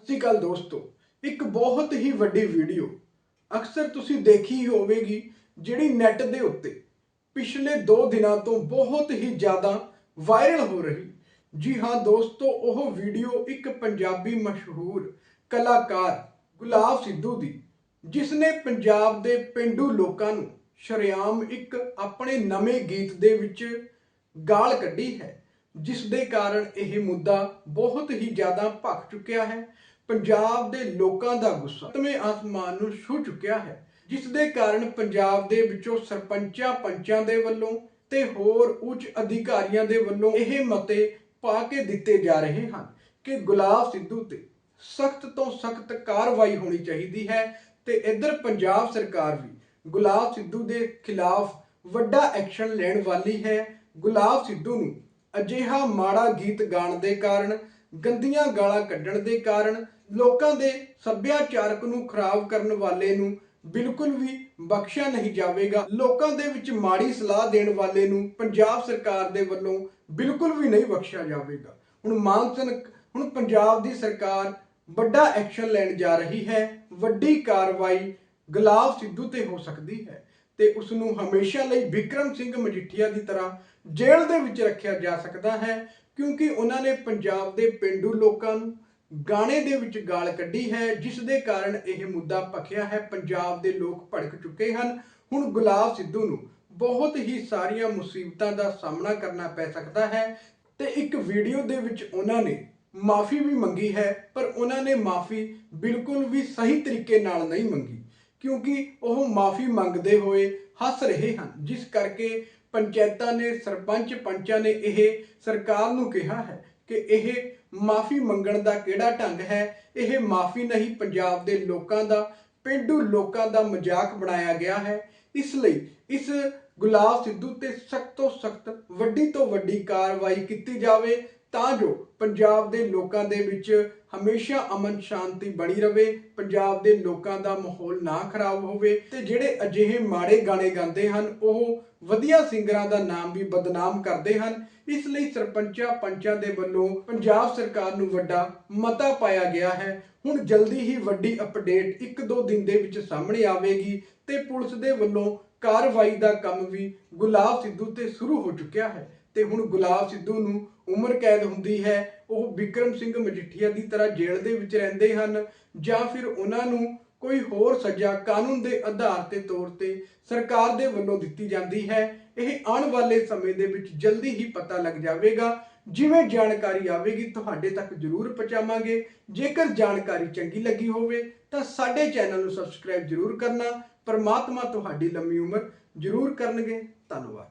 ਸਤਿ ਸ਼੍ਰੀ ਅਕਾਲ ਦੋਸਤੋ। ਇੱਕ ਬਹੁਤ ਹੀ ਵੱਡੀ ਵੀਡੀਓ ਅਕਸਰ ਤੁਸੀਂ ਦੇਖੀ ਹੋਵੇਗੀ ਜਿਹੜੀ ਨੈਟ ਦੇ ਉੱਤੇ ਪਿਛਲੇ 2 ਦਿਨਾਂ ਤੋਂ ਬਹੁਤ ਹੀ ਜ਼ਿਆਦਾ ਵਾਇਰਲ ਹੋ ਰਹੀ। ਜੀ ਹਾਂ ਦੋਸਤੋ, ਉਹ ਵੀਡੀਓ ਇੱਕ ਪੰਜਾਬੀ ਮਸ਼ਹੂਰ ਕਲਾਕਾਰ ਗੁਲਾਬ ਸਿੱਧੂ ਦੀ ਜਿਸ ਨੇ ਪੰਜਾਬ ਦੇ ਪਿੰਡੂ ਲੋਕਾਂ ਨੂੰ ਸ਼ਰੇਆਮ ਇੱਕ ਆਪਣੇ ਨਵੇਂ ਗੀਤ ਦੇ ਵਿੱਚ ਗਾਲ ਕੱਢੀ ਹੈ ਜਿਸ ਦੇ ਕਾਰਨ ਇਹ ਮੁੱਦਾ ਬਹੁਤ ਹੀ ਜ਼ਿਆਦਾ ਭਖ ਚੁੱਕਿਆ ਹੈ। ਪੰਜਾਬ ਦੇ ਲੋਕਾਂ ਦਾ ਗੁੱਸਾ ਤਵੇਂ ਆਸਮਾਨ ਨੂੰ ਛੂ ਚੁੱਕਿਆ ਹੈ, ਜਿਸ ਦੇ ਕਾਰਨ ਪੰਜਾਬ ਦੇ ਵਿੱਚੋਂ ਸਰਪੰਚਾਂ ਪੰਚਾਂ ਦੇ ਵੱਲੋਂ ਤੇ ਹੋਰ ਉੱਚ ਅਧਿਕਾਰੀਆਂ ਦੇ ਵੱਲੋਂ ਇਹ ਮਤੇ ਪਾ ਕੇ ਦਿੱਤੇ ਜਾ ਰਹੇ ਹਨ ਕਿ ਗੁਲਾਬ ਸਿੱਧੂ ਤੇ ਸਖਤ ਤੋਂ ਸਖਤ ਕਾਰਵਾਈ ਹੋਣੀ ਚਾਹੀਦੀ ਹੈ ਤੇ ਇੱਧਰ ਪੰਜਾਬ ਸਰਕਾਰ ਵੀ ਗੁਲਾਬ ਸਿੱਧੂ ਦੇ ਖਿਲਾਫ ਵੱਡਾ ਐਕਸ਼ਨ ਲੈਣ ਵਾਲੀ ਹੈ। ਗੁਲਾਬ ਸਿੱਧੂ ਨੂੰ ਅਜਿਹਾ ਮਾੜਾ ਗੀਤ ਗਾਣ ਦੇ ਕਾਰਨ ਗੰਦੀਆਂ ਗਾਲਾਂ ਕੱਢਣ ਦੇ ਕਾਰਨ ਲੋਕਾਂ ਦੇ ਸੱਭਿਆਚਾਰਕ ਨੂੰ ਖਰਾਬ ਕਰਨ ਵਾਲੇ ਨੂੰ ਬਿਲਕੁਲ ਵੀ ਬਖਸ਼ਿਆ ਨਹੀਂ ਜਾਵੇਗਾ। ਲੋਕਾਂ ਦੇ ਵਿੱਚ ਮਾੜੀ ਸਲਾਹ ਦੇਣ ਵਾਲੇ ਨੂੰ ਪੰਜਾਬ ਸਰਕਾਰ ਦੇ ਵੱਲੋਂ ਬਿਲਕੁਲ ਵੀ ਨਹੀਂ ਬਖਸ਼ਿਆ ਜਾਵੇਗਾ। ਹੁਣ ਮਾਨਸਨ, ਹੁਣ ਪੰਜਾਬ ਦੀ ਸਰਕਾਰ ਵੱਡਾ ਐਕਸ਼ਨ ਲੈਣ ਜਾ ਰਹੀ ਹੈ। ਵੱਡੀ ਕਾਰਵਾਈ ਗੁਲਾਬ ਸਿੱਧੂ ਤੇ ਹੋ ਸਕਦੀ ਹੈ। ਤੇ ਉਸ ਨੂੰ ਹਮੇਸ਼ਾ ਲਈ ਵਿਕਰਮ ਸਿੰਘ ਮਜੀਠੀਆ ਦੀ ਤਰ੍ਹਾਂ ਜੇਲ੍ਹ ਦੇ ਵਿੱਚ ਰੱਖਿਆ ਜਾ ਸਕਦਾ ਹੈ, ਕਿਉਂਕਿ ਉਹਨਾਂ ਨੇ ਪੰਜਾਬ ਦੇ ਪਿੰਡੂ ਲੋਕਾਂ ਨੂੰ ਗਾਣੇ ਦੇ ਵਿੱਚ ਗਾਲ ਕੱਢੀ ਹੈ, ਜਿਸ ਦੇ ਕਾਰਨ ਇਹ ਮੁੱਦਾ ਭਖਿਆ ਹੈ। ਪੰਜਾਬ ਦੇ ਲੋਕ ਭੜਕ ਚੁੱਕੇ ਹਨ। ਹੁਣ ਗੁਲਾਬ ਸਿੱਧੂ ਨੂੰ ਬਹੁਤ ਹੀ ਸਾਰੀਆਂ ਮੁਸੀਬਤਾਂ ਦਾ ਸਾਹਮਣਾ ਕਰਨਾ ਪੈ ਸਕਦਾ ਹੈ ਤੇ ਇੱਕ ਵੀਡੀਓ ਦੇ ਵਿੱਚ ਉਹਨਾਂ ਨੇ ਮਾਫੀ ਵੀ ਮੰਗੀ ਹੈ, ਪਰ ਉਹਨਾਂ ਨੇ ਮਾਫੀ ਬਿਲਕੁਲ ਵੀ ਸਹੀ ਤਰੀਕੇ ਨਾਲ ਨਹੀਂ ਮੰਗੀ। ਕਿਉਂਕਿ ਉਹ ਮਾਫੀ ਮੰਗਦੇ ਹੋਏ ਹੱਸ ਰਹੇ ਹਨ। ਜਿਸ ਕਰਕੇ ਪੰਚਾਇਤਾਂ ਨੇ, ਸਰਪੰਚ ਪੰਚਾਂ ਨੇ ਇਹ ਸਰਕਾਰ ਨੂੰ ਕਿਹਾ ਹੈ ਕਿ ਇਹ ਮਾਫੀ ਮੰਗਣ ਦਾ ਕਿਹੜਾ ਢੰਗ ਹੈ? ਇਹ ਮਾਫੀ ਨਹੀਂ ਪੰਜਾਬ ਦੇ ਲੋਕਾਂ ਦਾ, ਪਿੰਡੂ ਲੋਕਾਂ ਦਾ ਮਜ਼ਾਕ ਬਣਾਇਆ ਗਿਆ ਹੈ। ਇਸ ਲਈ ਇਸ ਗੁਲਾਬ ਸਿੱਧੂ ਤੇ ਸਖਤ ਤੋਂ ਸਖਤ, ਵੱਡੀ ਤੋਂ ਵੱਡੀ ਕਾਰਵਾਈ ਕੀਤੀ ਜਾਵੇ। ਤਾਂ ਜੋ ਪੰਜਾਬ ਦੇ ਲੋਕਾਂ ਦੇ ਵਿੱਚ ਹਮੇਸ਼ਾ ਅਮਨ ਸ਼ਾਂਤੀ ਬਣੀ ਰਵੇ, ਪੰਜਾਬ ਦੇ ਲੋਕਾਂ ਦਾ ਮਾਹੌਲ ਨਾ ਖਰਾਬ ਹੋਵੇ। ਤੇ ਜਿਹੜੇ ਅਜਿਹੇ ਮਾੜੇ ਗਾਣੇ ਗਾਉਂਦੇ ਹਨ, ਉਹ ਵਧੀਆ ਸਿੰਗਰਾਂ ਦਾ ਨਾਮ ਵੀ ਬਦਨਾਮ ਕਰਦੇ ਹਨ। ਇਸ ਲਈ ਸਰਪੰਚਾਂ ਪੰਚਾਂ ਦੇ ਵੱਲੋਂ ਪੰਜਾਬ ਸਰਕਾਰ ਨੂੰ ਵੱਡਾ ਮਤਾ ਪਾਇਆ ਗਿਆ ਹੈ। ਹੁਣ ਜਲਦੀ ਹੀ ਵੱਡੀ ਅਪਡੇਟ ਇੱਕ ਦੋ ਦਿਨ ਦੇ ਵਿੱਚ ਸਾਹਮਣੇ ਆਵੇਗੀ ਤੇ ਪੁਲਿਸ ਦੇ ਵੱਲੋਂ ਕਾਰਵਾਈ ਦਾ ਕੰਮ ਵੀ ਗੁਲਾਬ ਸਿੱਧੂ ਤੇ ਸ਼ੁਰੂ ਹੋ ਚੁੱਕਿਆ ਹੈ। ਤੇ ਹੁਣ ਗੁਲਾਬ ਸਿੱਧੂ ਨੂੰ ਉਮਰ ਕੈਦ ਹੁੰਦੀ ਹੈ। ਉਹ ਵਿਕਰਮ ਸਿੰਘ ਮਜੀਠੀਆ ਦੀ ਤਰ੍ਹਾਂ ਜੇਲ੍ਹ ਦੇ ਵਿੱਚ ਰਹਿੰਦੇ ਹਨ ਜਾਂ ਫਿਰ ਉਹਨਾਂ ਨੂੰ ਕੋਈ ਹੋਰ ਸਜ਼ਾ ਕਾਨੂੰਨ ਦੇ ਆਧਾਰ ਤੇ ਤੌਰ ਤੇ ਸਰਕਾਰ ਦੇ ਵੱਲੋਂ ਦਿੱਤੀ ਜਾਂਦੀ ਹੈ। ਇਹ ਆਉਣ ਵਾਲੇ ਸਮੇਂ ਦੇ ਵਿੱਚ ਜਲਦੀ ਹੀ ਪਤਾ ਲੱਗ ਜਾਵੇਗਾ। ਜਿਵੇਂ ਜਾਣਕਾਰੀ ਆਵੇਗੀ, ਤੁਹਾਡੇ ਤੱਕ ਜ਼ਰੂਰ ਪਹੁੰਚਾਵਾਂਗੇ। ਜੇਕਰ ਜਾਣਕਾਰੀ ਚੰਗੀ ਲੱਗੀ ਹੋਵੇ, ਤਾਂ ਸਾਡੇ ਚੈਨਲ ਨੂੰ ਸਬਸਕ੍ਰਾਈਬ ਜ਼ਰੂਰ ਕਰਨਾ। ਪਰਮਾਤਮਾ ਤੁਹਾਡੀ ਲੰਮੀ ਉਮਰ ਜ਼ਰੂਰ ਕਰਨਗੇ। ਧੰਨਵਾਦ।